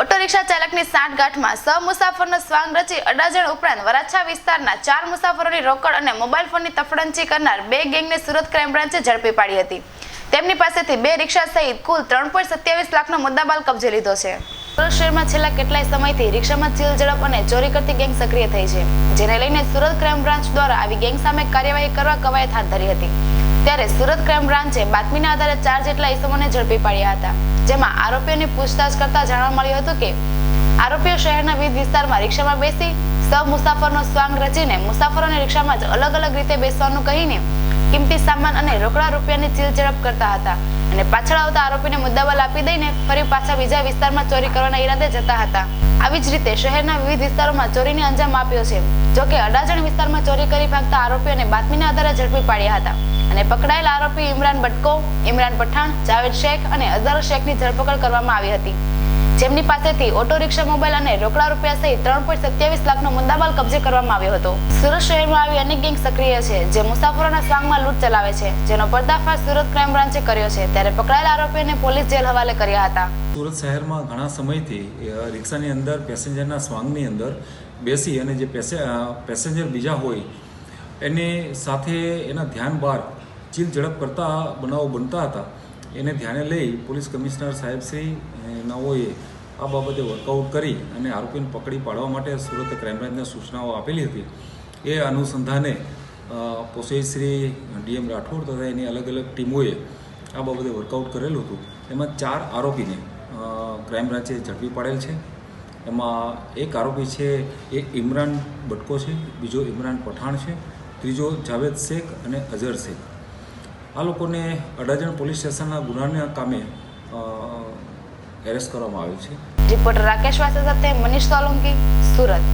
Auto rickshaw ચાલકની સાંઠગાંઠમાં સ મુસાફરનો સ્વાંગ રચી અડાજણ ઉપરાંત વરાછા વિસ્તારના ચાર મુસાફરોની રોકડ અને મોબાઈલ ફોનની તફડંચી કરનાર બે ગેંગને સુરત ક્રાઇમ બ્રાન્ચે ઝડપી પાડી હતી. તેમની પાસેથી બે રિક્ષા સહિત કુલ ત્રણ પોઈન્ટ સત્યાવીસ લાખનો મુદ્દામાલ કબજે લીધો છે. સુરત શહેરમાં છેલ્લા કેટલાય સમયથી રિક્ષામાં ચીલ ઝડપ અને ચોરી કરતી ગેંગ સક્રિય થઈ છે, જેને લઈને સુરત ક્રાઇમ બ્રાન્ચ દ્વારા આવી ગેંગ સામે કાર્યવાહી કરવા કવાયત હાથ ધરી હતી. ત્યારે સુરત ક્રાઇમ બ્રાન્ચે બાતમીના આધારે ચાર જેટલા ઇસમોને ઝડપી પાડ્યા હતા. જેમાં આરોપીઓની પૂછતાછ કરતા જાણવા મળ્યું હતું કે, આરોપીઓ શહેરના વિવિધ વિસ્તારમાં રિક્ષામાં બેસી સૌ મુસાફરનો સ્વાંગ રચીને મુસાફરોને રિક્ષામાં જ અલગ અલગ રીતે બેસવાનું કહીને કિંમતી સામાન અને રોકડા રૂપિયાની ચીલ ઝડપ કરતા હતા. અને પાછળ આવતા આરોપીને મુદ્દાબલ આપી દઈને ફરી પાછા બીજા વિસ્તારમાં ચોરી કરવાના ઈરાદે જતા હતા. આવી જ રીતે શહેરના વિવિધ વિસ્તારોમાં ચોરીને અંજામ આપ્યો છે. જોકે અડાજણ વિસ્તારમાં ચોરી કરી ભાગતા આરોપીઓને બાતમીના આધારે ઝડપી પાડ્યા હતા. અને પકડાયેલા આરોપી ઇમરાન બટકો ઇમરાન પઠાણ, જાવેદ શેખ અને અઝહર શેખની ધરપકડ કરવામાં આવી હતી. જેમની પાસેથી ઓટો રિક્ષા, મોબાઈલ અને રોકડા રૂપિયા સહિત ત્રણ પોઈન્ટ સત્યાવીસ લાખનો મુદ્દામાલ કબજે કરવામાં આવ્યો હતો. સુરત શહેરમાં આવી અનેક ગેંગ સક્રિય છે, જે મુસાફરોના સ્વાંગમાં લૂંટ ચલાવે છે, જેનો પર્દાફાશ સુરત ક્રાઇમ બ્રાન્ચે કર્યો છે, ત્યારે પકડાયેલ આરોપીને પોલીસ જેલ હવાલે કર્યા હતા. સુરત શહેરમાં ઘણા સમયથી રિક્ષાની અંદર, પેસેન્જરના સ્વાંગની અંદર બેસી અને જે પેસેન્જર બીજા હોય, એની સાથે એના ધ્યાન બહાર ચીલ ઝડપ કરતા બનાવો બનતા હતા. એને ધ્યાને લઈ પોલીસ કમિશનર સાહેબશ્રી શ્રી નવોએ આ બાબતે વર્કઆઉટ કરી અને આરોપીને પકડી પાડવા માટે સુરત ક્રાઇમ બ્રાન્ચને સૂચનાઓ આપેલી હતી. એ અનુસંધાને અ, પોસઈ શ્રી ડીએમ રાઠોડ તથા એની અલગ અલગ ટીમોએ આ બાબતે વર્કઆઉટ કરેલું હતું. એમાં ચાર આરોપીને ક્રાઇમ બ્રાન્ચે ઝડપી પાડેલ છે. એમાં એક આરોપી છે એ ઇમરાન બટકો છે બીજો ઇમરાન પઠાણ છે ત્રીજો જાવેદ શેખ અને અઝર શેખ. આ લોકોને અડાજણ પોલીસ સ્ટેશનના ગુનાના કામે એરેસ્ટ કરવામાં આવ્યું છે. રિપોર્ટર રાકેશ વાસા સાથે મનીષ સોલંકી, સુરત.